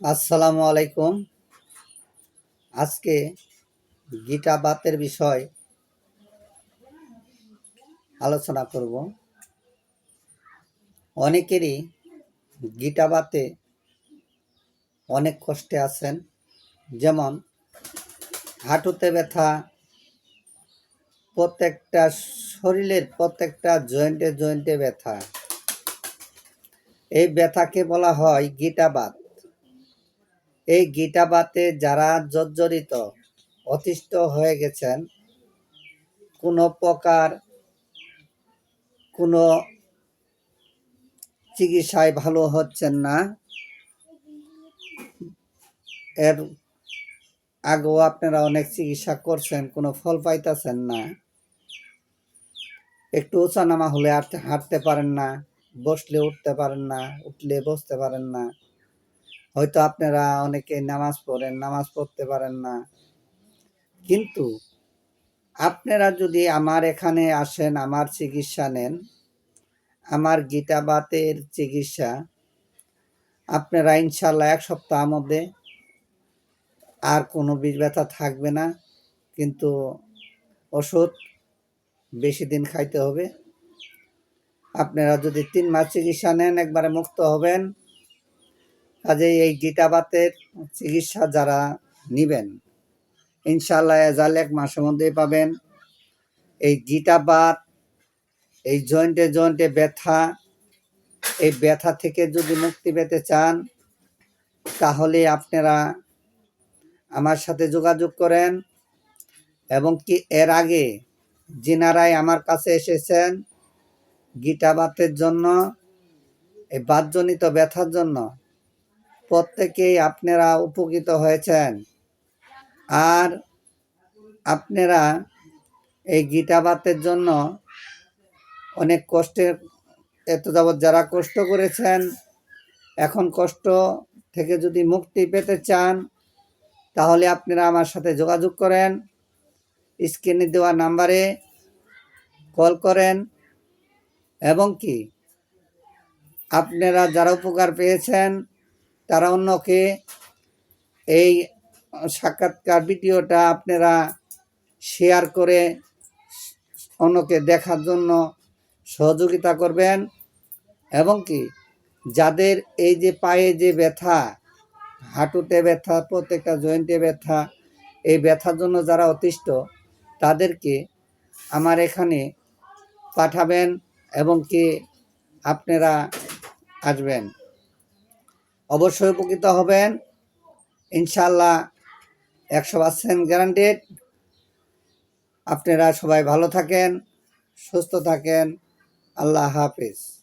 আসসালামু আলাইকুম। আজকে গীতা বাতের বিষয় আলোচনা করব। অনেকেরই গীতা বাতে অনেক কষ্টে আছেন, যেমন হাঁটুতে ব্যথা, প্রত্যেকটা শরীরের প্রত্যেকটা জয়েন্টে জয়েন্টে ব্যথা। এই ব্যথাকে বলা হয় গীতাবাত এই গীতাবাতে যারা জর্জরিত, অতিষ্ঠ হয়ে গেছেন, কোনো প্রকার কোনো চিকিৎসায় ভালো হচ্ছেন না, এর আগেও আপনারা অনেক চিকিৎসা করছেন, কোনো ফল পাইতেছেন না। একটু উঁচা নামা হলে হাঁটতে হাঁটতে পারেন না, বসলে উঠতে পারেন না, উঠলে বসতে পারেন না। হয়তো আপনারা অনেকে নামাজ পড়েন, নামাজ পড়তে পারেন না। কিন্তু আপনারা যদি আমার এখানে আসেন, আমার চিকিৎসা নেন, আমার গীতাবাতের চিকিৎসা, আপনারা ইনশাল্লাহ এক সপ্তাহ মধ্যে আর কোনো বীজ ব্যথা থাকবে না, কিন্তু ওষুধ বেশি দিন খাইতে হবে। আপনারা যদি তিন মাস চিকিৎসা নেন, একবারে মুক্ত হবেন কাজেই এই গীতাবাতের চিকিৎসা যারা নিবেন ইনশাল্লাহ এজাল এক মাসের মধ্যেই পাবেন। এই গীতাবাত এই জয়েন্টে জয়েন্টে ব্যথা, এই ব্যথা থেকে যদি মুক্তি পেতে চান, তাহলে আপনারা আমার সাথে যোগাযোগ করেন এবং কি এর আগে যিনারাই আমার কাছে এসেছেন গীতাবাতের জন্য, এই বাতজনিত ব্যথার জন্য প্রত্যেকেই আপনারা উপকৃত হয়েছেন। আর আপনারা এই গীতাবাতের জন্য অনেক কষ্টের, এত যাবৎ যারা কষ্ট করেছেন, এখন কষ্ট থেকে যদি মুক্তি পেতে চান, তাহলে আপনারা আমার সাথে যোগাযোগ করেন। স্ক্রিনে দেওয়া নাম্বারে কল করেন। এবং কি, আপনারা যারা উপকার পেয়েছেন তারা অন্যকে এই সাক্ষাৎকার ভিডিওটা আপনারা শেয়ার করে অন্যকে দেখার জন্য সহযোগিতা করবেন। এবং কি, যাদের এই যে পায়ে যে ব্যথা, হাঁটুতে ব্যথা, প্রত্যেকটা জয়েন্টে ব্যথা, এই ব্যথার জন্য যারা অতিষ্ঠ, তাদেরকে আমার এখানে পাঠাবেন এবং কি আপনারা আসবেন। অবশ্যই উপকৃত হবেন। ইনশাল্লাহ একশো পার্সেন্ট গ্যারান্টেড আপনারা সবাই ভালো থাকেন, সুস্থ থাকেন। আল্লাহ হাফিজ।